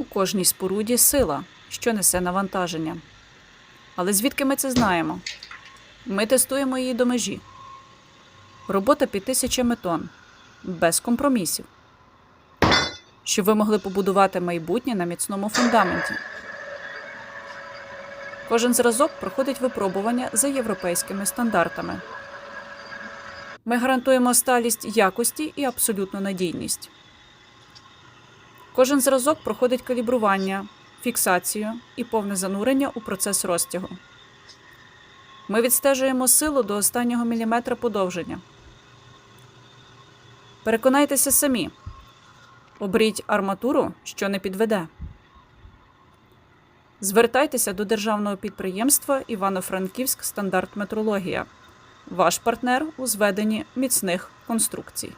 У кожній споруді сила, що несе навантаження. Але звідки ми це знаємо? Ми тестуємо її до межі. Робота під тисячами тонн, без компромісів. Щоб ви могли побудувати майбутнє на міцному фундаменті. Кожен зразок проходить випробування за європейськими стандартами. Ми гарантуємо сталість якості і абсолютну надійність. Кожен зразок проходить калібрування, фіксацію і повне занурення у процес розтягу. Ми відстежуємо силу до останнього міліметра подовження. Переконайтеся самі. Оберіть арматуру, що не підведе. Звертайтеся до державного підприємства Івано-Франківськ стандарт метрологія. Ваш партнер у зведенні міцних конструкцій.